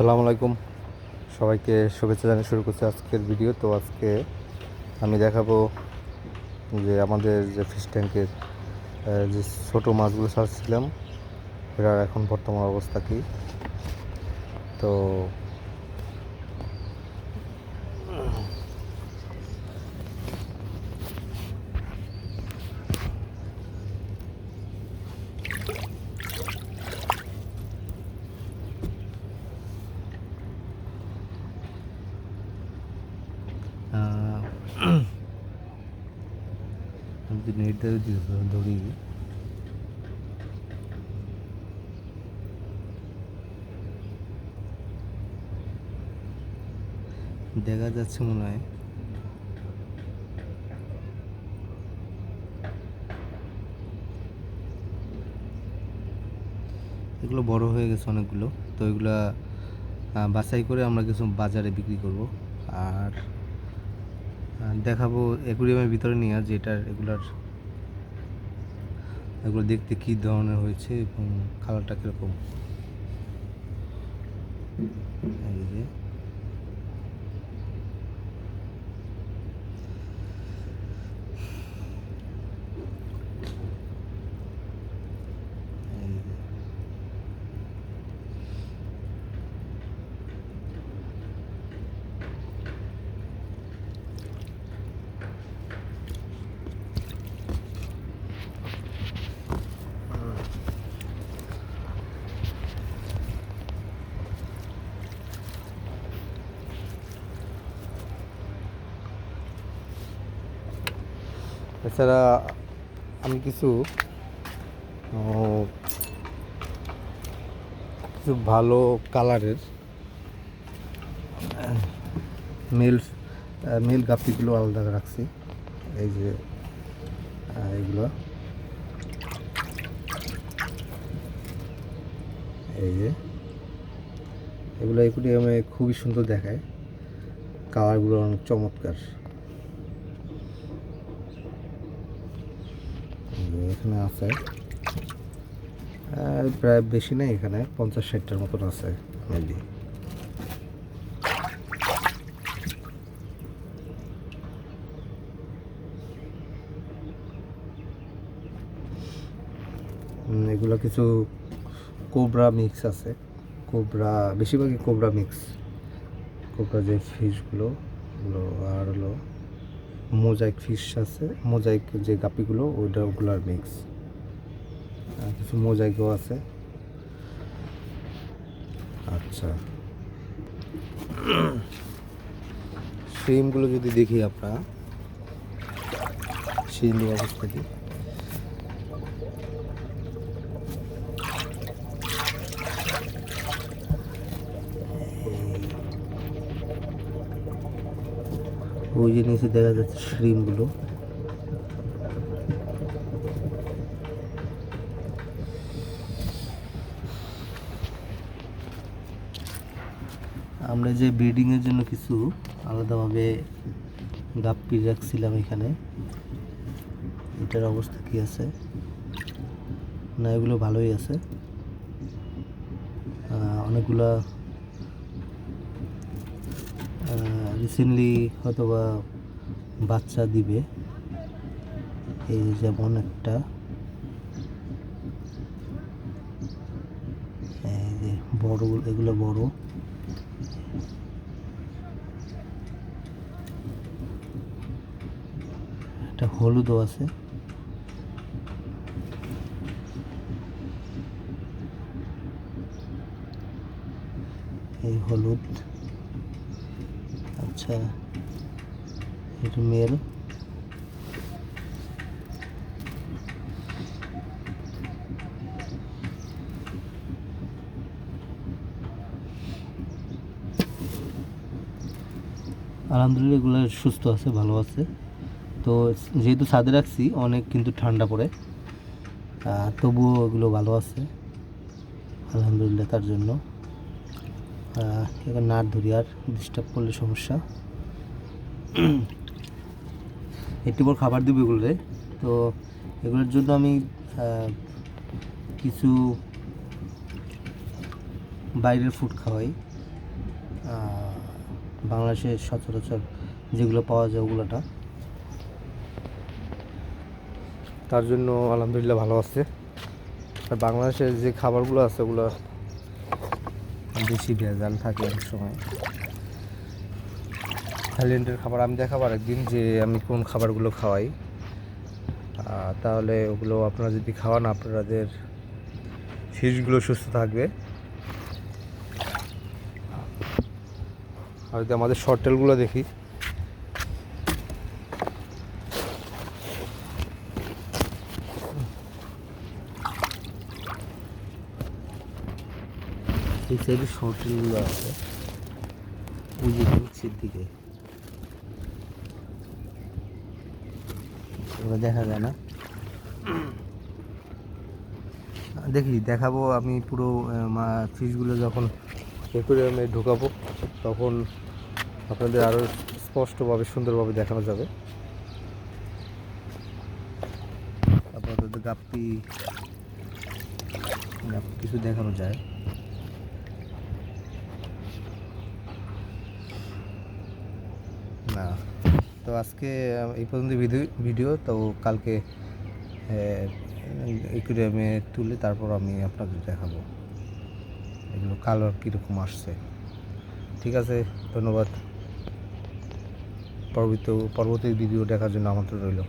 আসসালামু আলাইকুম। সবাইকে শুভেচ্ছা জানিয়ে শুরু করছি আজকের ভিডিও। তো আজকে আমি দেখাবো যে আমাদের যে ফিশ ট্যাঙ্কের যে ছোটো মাছগুলো ছাড়ছিলাম, এটার এখন বর্তমান অবস্থা কী? তো আহ, আমি যদি নেট দিয়ে ধরি দেখা যাচ্ছে মনে হয়। এগুলো বড় হয়ে গেছে অনেকগুলো। তো এগুলা বাছাই করে আমরা কিছু বাজারে বিক্রি করব। আর দেখাবো অ্যাকুরিয়ামের ভিতরে নিয়ে যে এটার এগুলার এগুলো দেখতে কী ধরনের হয়েছে এবং কালারটা কীরকম। এই যে এই যে। এছাড়া আমি কিছু কিছু ভালো কালারের মিল মিল গাপ্পিগুলো আলাদা রাখছি। এই যে এগুলো। এই যে, এগুলো আমি খুবই সুন্দর দেখায়। কালারগুলো অনেক চমৎকার এই যে এখানে আছে। প্রায় বেশি নেই এখানে, পঞ্চাশ ষাটটার মতন আছে মেবি এগুলো কিছু কোবরা মিক্স আছে। কোবরা, বেশিরভাগই কোবরা মিক্স কোবরা যে ফিশগুলো আর হলো মোজাইক ফিশ আছে। মোজাইক যে গাপিগুলো, ওইটা ওগুলার মিক্স কিছু মোজাইকও আছে। আচ্ছা। শিমগুলো যদি দেখি আপনারা সেই অবস্থা কি? ওই যে নিচে দেখা যাচ্ছে শ্রিমগুলো আমরা যে ব্রিডিংয়ের জন্য কিছু আলাদাভাবে গাপ্পি রাখছিলাম এখানে, এটার অবস্থা কি আছে? না, এগুলো ভালোই আছে। অনেকগুলা রিসেন্টলি হয়তো বা বাচ্চা দিবে। এই যেমন একটা। এই যে বড়, এগুলো বড়। একটা হলুদও আছে। এই হলুদ। আচ্ছা মেল। আলহামদুলিল্লাহ এগুলো সুস্থ আছে, ভালো আছে। তো যেহেতু ছাদে রাখছি, অনেক কিন্তু ঠান্ডা পড়ে। তবুও এগুলো ভালো আছে, আলহামদুলিল্লাহ তার জন্য। এবার নাট ধরি আর ডিস্টার্ব করলে সমস্যা। একটু পর খাবার দিব এগুলোরে তো এগুলোর জন্য আমি কিছু বাইরের ফুড খাওয়াই। বাংলাদেশে সচরাচর যেগুলো পাওয়া যায় ওগুলোটা। তার জন্য আলহামদুলিল্লাহ ভালো আছে। আর বাংলাদেশের যে খাবারগুলো আছে ওগুলো বেশি ভেজাল থাকে অনেক সময়। থাইল্যান্ডের খাবার আমি দেখাবো একদিন যে আমি কোন খাবারগুলো খাওয়াই। তাহলে ওগুলো আপনারা যদি খাওয়ান, আপনাদের ফিজগুলো সুস্থ থাকবে। হয়তো আমাদের শর্টেলগুলো দেখি। এই সাইডে আছে। ওই যে দিকে। দেখা যায় না। দেখি, দেখাবো আমি পুরো ফিশগুলো যখন আমি ঢোকাবো, তখন আপনাদের আরও স্পষ্টভাবে, সুন্দরভাবে দেখানো যাবে। গাপ্পি গাপ্পি কিছু দেখানো যায়। না। তো আজকে এই পর্যন্ত ভিডিও ভিডিও, তো কালকে একুরিয়ামে তুলে তারপর আমি আপনাদের দেখাবো। এগুলো কালার কীরকম আসছে। ঠিক আছে, ধন্যবাদ। পরবর্তী পরবর্তী ভিডিও দেখার জন্য আমন্ত্রণ রইল।